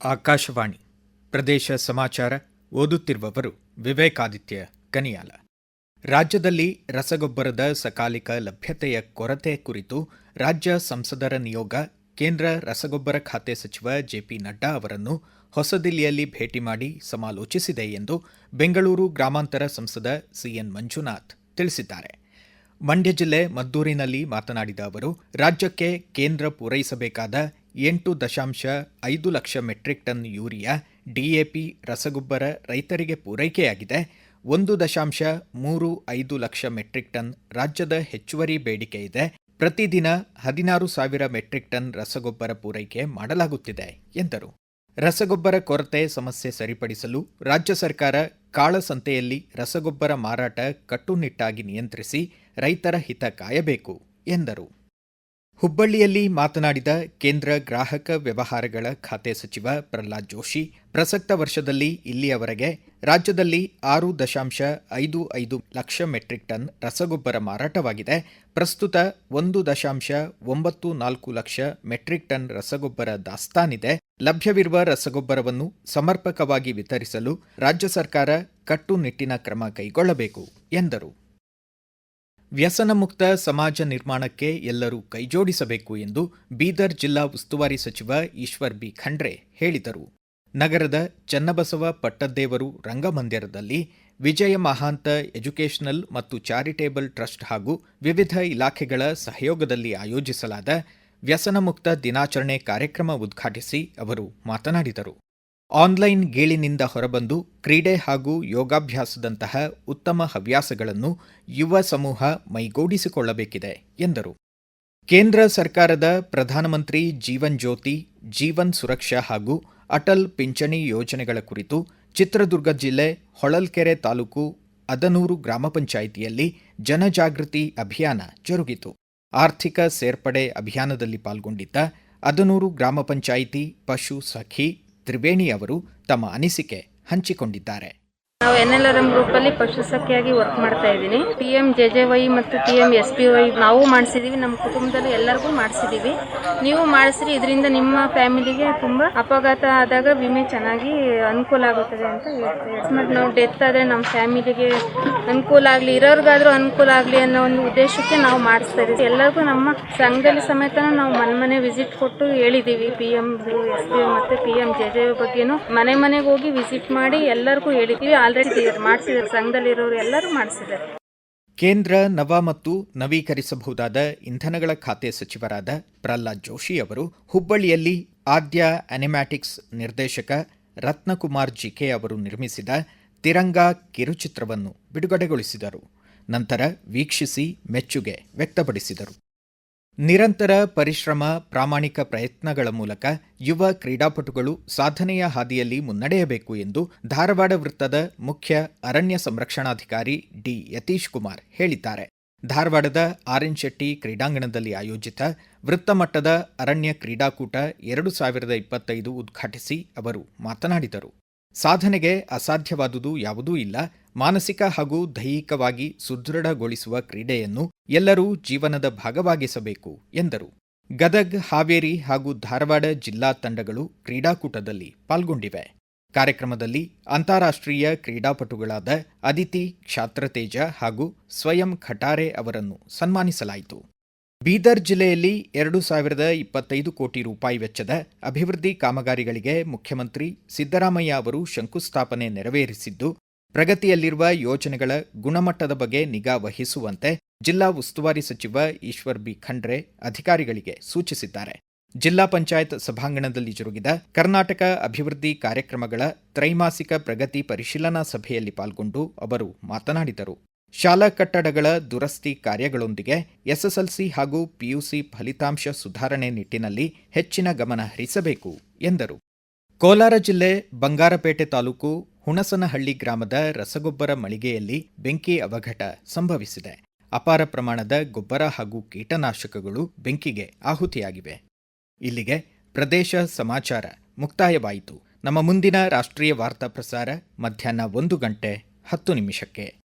ಆಕಾಶವಾಣಿ ಪ್ರದೇಶ ಸಮಾಚಾರ ಓದುತ್ತಿರುವವರು ವಿವೇಕಾದಿತ್ಯ ಕನಿಯಾಲ. ರಾಜ್ಯದಲ್ಲಿ ರಸಗೊಬ್ಬರದ ಸಕಾಲಿಕ ಲಭ್ಯತೆಯ ಕೊರತೆ ಕುರಿತು ರಾಜ್ಯ ಸಂಸದರ ನಿಯೋಗ ಕೇಂದ್ರ ರಸಗೊಬ್ಬರ ಖಾತೆ ಸಚಿವ ಜೆಪಿ ನಡ್ಡಾ ಅವರನ್ನು ಹೊಸದಿಲ್ಲಿಯಲ್ಲಿ ಭೇಟಿ ಮಾಡಿ ಸಮಾಲೋಚಿಸಿದೆ ಎಂದು ಬೆಂಗಳೂರು ಗ್ರಾಮಾಂತರ ಸಂಸದ ಸಿಎನ್ ಮಂಜುನಾಥ್ ತಿಳಿಸಿದ್ದಾರೆ. ಮಂಡ್ಯ ಜಿಲ್ಲೆ ಮದ್ದೂರಿನಲ್ಲಿ ಮಾತನಾಡಿದ ಅವರು, ರಾಜ್ಯಕ್ಕೆ ಕೇಂದ್ರ ಪೂರೈಸಬೇಕಾದ ಎಂಟು ದಶಾಂಶ ಐದು lakh metric ton urea DAP ರಸಗೊಬ್ಬರ ರೈತರಿಗೆ ಪೂರೈಕೆಯಾಗಿದೆ. ಒಂದು ದಶಾಂಶ ಮೂರು ಐದು ಲಕ್ಷ ಮೆಟ್ರಿಕ್ ಟನ್ ರಾಜ್ಯದ ಹೆಚ್ಚುವರಿ ಬೇಡಿಕೆ ಇದೆ. ಪ್ರತಿದಿನ ಹದಿನಾರು ಸಾವಿರ ಮೆಟ್ರಿಕ್ ಟನ್ ರಸಗೊಬ್ಬರ ಪೂರೈಕೆ ಮಾಡಲಾಗುತ್ತಿದೆ ಎಂದರು. ರಸಗೊಬ್ಬರ ಕೊರತೆ ಸಮಸ್ಯೆ ಸರಿಪಡಿಸಲು ರಾಜ್ಯ ಸರ್ಕಾರ ಕಾಳಸಂತೆಯಲ್ಲಿ ರಸಗೊಬ್ಬರ ಮಾರಾಟ ಕಟ್ಟುನಿಟ್ಟಾಗಿ ನಿಯಂತ್ರಿಸಿ ರೈತರ ಹಿತ ಕಾಯಬೇಕು ಎಂದರು. ಹುಬ್ಬಳ್ಳಿಯಲ್ಲಿ ಮಾತನಾಡಿದ ಕೇಂದ್ರ ಗ್ರಾಹಕ ವ್ಯವಹಾರಗಳ ಖಾತೆ ಸಚಿವ ಪ್ರಹ್ಲಾದ್ ಜೋಶಿ, ಪ್ರಸಕ್ತ ವರ್ಷದಲ್ಲಿ ಇಲ್ಲಿಯವರೆಗೆ ರಾಜ್ಯದಲ್ಲಿ ಆರು ದಶಾಂಶ ಐದು ಐದು ಲಕ್ಷ ಮೆಟ್ರಿಕ್ ಟನ್ ರಸಗೊಬ್ಬರ ಮಾರಾಟವಾಗಿದೆ. ಪ್ರಸ್ತುತ ಒಂದು ದಶಾಂಶ ಒಂಬತ್ತು ನಾಲ್ಕು ಲಕ್ಷ ಮೆಟ್ರಿಕ್ ಟನ್ ರಸಗೊಬ್ಬರ ದಾಸ್ತಾನಿದೆ. ಲಭ್ಯವಿರುವ ರಸಗೊಬ್ಬರವನ್ನು ಸಮರ್ಪಕವಾಗಿ ವಿತರಿಸಲು ರಾಜ್ಯ ಸರ್ಕಾರ ಕಟ್ಟುನಿಟ್ಟಿನ ಕ್ರಮ ಕೈಗೊಳ್ಳಬೇಕು ಎಂದರು. ವ್ಯಸನ ಮುಕ್ತ ಸಮಾಜ ನಿರ್ಮಾಣಕ್ಕೆ ಎಲ್ಲರೂ ಕೈಜೋಡಿಸಬೇಕು ಎಂದು ಬೀದರ್ ಜಿಲ್ಲಾ ಉಸ್ತುವಾರಿ ಸಚಿವ ಈಶ್ವರ್ ಬಿ ಖಂಡ್ರೆ ಹೇಳಿದರು. ನಗರದ ಚನ್ನಬಸವ ಪಟ್ಟದ್ದೇವರು ರಂಗಮಂದಿರದಲ್ಲಿ ವಿಜಯ ಮಹಾಂತ ಎಜುಕೇಷನಲ್ ಮತ್ತು ಚಾರಿಟೇಬಲ್ ಟ್ರಸ್ಟ್ ಹಾಗೂ ವಿವಿಧ ಇಲಾಖೆಗಳ ಸಹಯೋಗದಲ್ಲಿ ಆಯೋಜಿಸಲಾದ ವ್ಯಸನಮುಕ್ತ ದಿನಾಚರಣೆ ಕಾರ್ಯಕ್ರಮ ಉದ್ಘಾಟಿಸಿ ಅವರು ಮಾತನಾಡಿದರು. ಆನ್ಲೈನ್ ಗೇಳಿನಿಂದ ಹೊರಬಂದು ಕ್ರೀಡೆ ಹಾಗೂ ಯೋಗಾಭ್ಯಾಸದಂತಹ ಉತ್ತಮ ಹವ್ಯಾಸಗಳನ್ನು ಯುವ ಸಮೂಹ ಮೈಗೂಡಿಸಿಕೊಳ್ಳಬೇಕಿದೆ, ಎಂದರು. ಕೇಂದ್ರ ಸರ್ಕಾರದ ಪ್ರಧಾನಮಂತ್ರಿ ಜೀವನ್ ಜ್ಯೋತಿ, ಜೀವನ್ ಸುರಕ್ಷಾ ಹಾಗೂ ಅಟಲ್ ಪಿಂಚಣಿ ಯೋಜನೆಗಳ ಕುರಿತು ಚಿತ್ರದುರ್ಗ ಜಿಲ್ಲೆ ಹೊಳಲ್ಕೆರೆ ತಾಲೂಕು ಅದನೂರು ಗ್ರಾಮ ಪಂಚಾಯಿತಿಯಲ್ಲಿ ಜನಜಾಗೃತಿ ಅಭಿಯಾನ ಜರುಗಿತು. ಆರ್ಥಿಕ ಸೇರ್ಪಡೆ ಅಭಿಯಾನದಲ್ಲಿ ಪಾಲ್ಗೊಂಡಿದ್ದ ಅದನೂರು ಗ್ರಾಮ ಪಂಚಾಯಿತಿ ಪಶು ಸಖಿ ತ್ರಿವೇಣಿ ಅವರು ತಮ್ಮ ಅನಿಸಿಕೆ ಹಂಚಿಕೊಂಡಿದ್ದಾರೆ. ನಾವು N L R M group ಅಲ್ಲಿ ಪಶುಸಖಿಯಾಗಿ ವರ್ಕ್ ಮಾಡ್ತಾ ಇದ್ದೀನಿ. P M J J Y ಮತ್ತು P M S P Y ನಾವು ಮಾಡಿಸಿದೀವಿ, ನಮ್ಮ ಕುಟುಂಬದಲ್ಲಿ ಎಲ್ಲರಿಗೂ ಮಾಡಿಸಿದೀವಿ. ನೀವು ಮಾಡಿಸ್ರಿ, ಇದರಿಂದ ನಿಮ್ಮ ಫ್ಯಾಮಿಲಿಗೆ ತುಂಬಾ ಅಪಘಾತ ಆದಾಗ ವಿಮೆ ಚೆನ್ನಾಗಿ ಅನುಕೂಲ ಆಗುತ್ತದೆ ಅಂತ ಹೇಳ್ತೀವಿ ನಾವು ಡೆತ್ ಆದರೆ ನಮ್ಮ ಫ್ಯಾಮಿಲಿಗೆ ಅನುಕೂಲ ಆಗಲಿ, ಇರೋರ್ಗಾದ್ರೂ ಅನುಕೂಲ ಆಗಲಿ ಅನ್ನೋ ಒಂದು ಉದ್ದೇಶಕ್ಕೆ ನಾವು ಮಾಡಿಸ್ತಾ ಇದೀವಿ ಎಲ್ಲರಿಗೂ ನಮ್ಮ ಸಂಘದಲ್ಲಿ ಸಮೇತ ನಾವು ಮನೆ ಮನೆ ವಿಸಿಟ್ ಕೊಟ್ಟು ಹೇಳಿದ್ದೀವಿ ಪಿ ಎಂ ಎಸ್ ಪಿ ಮತ್ತು ಪಿ ಎಂ ಜೆ ಜೆ ಬಗ್ಗೆನೂ ಮನೆ ಮನೆಗೆ ಹೋಗಿ ವಿಸಿಟ್ ಮಾಡಿ ಎಲ್ಲರಿಗೂ ಹೇಳಿದ್ದೀವಿ ಆಲ್ರೆಡಿ ಮಾಡಿಸಿದ್ದಾರೆ ಸಂಘದಲ್ಲಿರೋರು ಎಲ್ಲರೂ ಮಾಡಿಸಿದ್ದಾರೆ. ಕೇಂದ್ರ ನವ ಮತ್ತು ನವೀಕರಿಸಬಹುದಾದ ಇಂಧನಗಳ ಖಾತೆ ಸಚಿವರಾದ ಪ್ರಹ್ಲಾದ್ ಜೋಶಿ ಅವರು ಹುಬ್ಬಳ್ಳಿಯಲ್ಲಿ ಆದ್ಯ ಅನಿಮ್ಯಾಟಿಕ್ಸ್ ನಿರ್ದೇಶಕ ರತ್ನಕುಮಾರ್ ಜಿಕೆ ಅವರು ನಿರ್ಮಿಸಿದ ತಿರಂಗಾ ಕಿರುಚಿತ್ರವನ್ನು ಬಿಡುಗಡೆಗೊಳಿಸಿದರು. ನಂತರ ವೀಕ್ಷಿಸಿ ಮೆಚ್ಚುಗೆ ವ್ಯಕ್ತಪಡಿಸಿದರು. ನಿರಂತರ ಪರಿಶ್ರಮ, ಪ್ರಾಮಾಣಿಕ ಪ್ರಯತ್ನಗಳ ಮೂಲಕ ಯುವ ಕ್ರೀಡಾಪಟುಗಳು ಸಾಧನೆಯ ಹಾದಿಯಲ್ಲಿ ಮುನ್ನಡೆಯಬೇಕು ಎಂದು ಧಾರವಾಡ ವೃತ್ತದ ಮುಖ್ಯ ಅರಣ್ಯ ಸಂರಕ್ಷಣಾಧಿಕಾರಿ ಡಿ. ಯತೀಶ್ ಕುಮಾರ್ ಹೇಳಿದ್ದಾರೆ. ಧಾರವಾಡದ ಆರ್ಎನ್ ಶೆಟ್ಟಿ ಕ್ರೀಡಾಂಗಣದಲ್ಲಿ ಆಯೋಜಿತ ವೃತ್ತಮಟ್ಟದ ಅರಣ್ಯ ಕ್ರೀಡಾಕೂಟ ಎರಡು ಸಾವಿರದ ಇಪ್ಪತ್ತೈದು ಉದ್ಘಾಟಿಸಿ ಅವರು ಮಾತನಾಡಿದರು. ಸಾಧನೆಗೆ ಅಸಾಧ್ಯವಾದುದು ಯಾವುದೂ ಇಲ್ಲ ಮಾನಸಿಕ ಹಾಗೂ ದೈಹಿಕವಾಗಿ ಸುದೃಢಗೊಳಿಸುವ ಕ್ರೀಡೆಯನ್ನು ಎಲ್ಲರೂ ಜೀವನದ ಭಾಗವಾಗಿಸಬೇಕು, ಎಂದರು. ಗದಗ್, ಹಾವೇರಿ ಹಾಗೂ ಧಾರವಾಡ ಜಿಲ್ಲಾ ತಂಡಗಳು ಕ್ರೀಡಾಕೂಟದಲ್ಲಿ ಪಾಲ್ಗೊಂಡಿವೆ. ಕಾರ್ಯಕ್ರಮದಲ್ಲಿ ಅಂತಾರಾಷ್ಟ್ರೀಯ ಕ್ರೀಡಾಪಟುಗಳಾದ ಅದಿತಿ, ಕ್ಷಾತ್ರತೇಜ ಹಾಗೂ ಸ್ವಯಂ ಖಟಾರೆ ಅವರನ್ನು ಸನ್ಮಾನಿಸಲಾಯಿತು. ಬೀದರ್ ಜಿಲ್ಲೆಯಲ್ಲಿ ಎರಡು ಸಾವಿರದ ಇಪ್ಪತ್ತೈದು ಕೋಟಿ ರೂಪಾಯಿ ವೆಚ್ಚದ ಅಭಿವೃದ್ಧಿ ಕಾಮಗಾರಿಗಳಿಗೆ ಮುಖ್ಯಮಂತ್ರಿ ಸಿದ್ದರಾಮಯ್ಯ ಅವರು ಶಂಕುಸ್ಥಾಪನೆ ನೆರವೇರಿಸಿದ್ದು ಪ್ರಗತಿಯಲ್ಲಿರುವ ಯೋಜನೆಗಳ ಗುಣಮಟ್ಟದ ಬಗ್ಗೆ ನಿಗಾ ವಹಿಸುವಂತೆ ಜಿಲ್ಲಾ ಉಸ್ತುವಾರಿ ಸಚಿವ ಈಶ್ವರ್ ಬಿ ಖಂಡ್ರೆ ಅಧಿಕಾರಿಗಳಿಗೆ ಸೂಚಿಸಿದ್ದಾರೆ. ಜಿಲ್ಲಾ ಪಂಚಾಯತ್ ಸಭಾಂಗಣದಲ್ಲಿ ಜರುಗಿದ ಕರ್ನಾಟಕ ಅಭಿವೃದ್ಧಿ ಕಾರ್ಯಕ್ರಮಗಳ ತ್ರೈಮಾಸಿಕ ಪ್ರಗತಿ ಪರಿಶೀಲನಾ ಸಭೆಯಲ್ಲಿ ಪಾಲ್ಗೊಂಡು ಅವರು ಮಾತನಾಡಿದರು. ಶಾಲಾ ಕಟ್ಟಡಗಳ ದುರಸ್ತಿ ಕಾರ್ಯಗಳೊಂದಿಗೆ ಎಸ್ಎಸ್ಎಲ್ಸಿ ಹಾಗೂ ಪಿಯುಸಿ ಫಲಿತಾಂಶ ಸುಧಾರಣೆ ನಿಟ್ಟಿನಲ್ಲಿ ಹೆಚ್ಚಿನ ಗಮನ ಹರಿಸಬೇಕು ಎಂದರು. ಕೋಲಾರ ಜಿಲ್ಲೆ ಬಂಗಾರಪೇಟೆ ತಾಲೂಕು ಹುಣಸನಹಳ್ಳಿ ಗ್ರಾಮದ ರಸಗೊಬ್ಬರ ಮಳಿಗೆಯಲ್ಲಿ ಬೆಂಕಿ ಅವಘಟ ಸಂಭವಿಸಿದೆ. ಅಪಾರ ಪ್ರಮಾಣದ ಗೊಬ್ಬರ ಹಾಗೂ ಕೀಟನಾಶಕಗಳು ಬೆಂಕಿಗೆ ಆಹುತಿಯಾಗಿವೆ. ಇಲ್ಲಿಗೆ ಪ್ರದೇಶ ಸಮಾಚಾರ ಮುಕ್ತಾಯವಾಯಿತು. ನಮ್ಮ ಮುಂದಿನ ರಾಷ್ಟ್ರೀಯ ವಾರ್ತಾ ಪ್ರಸಾರ ಮಧ್ಯಾಹ್ನ ಒಂದು ಗಂಟೆ ಹತ್ತು ನಿಮಿಷಕ್ಕೆ.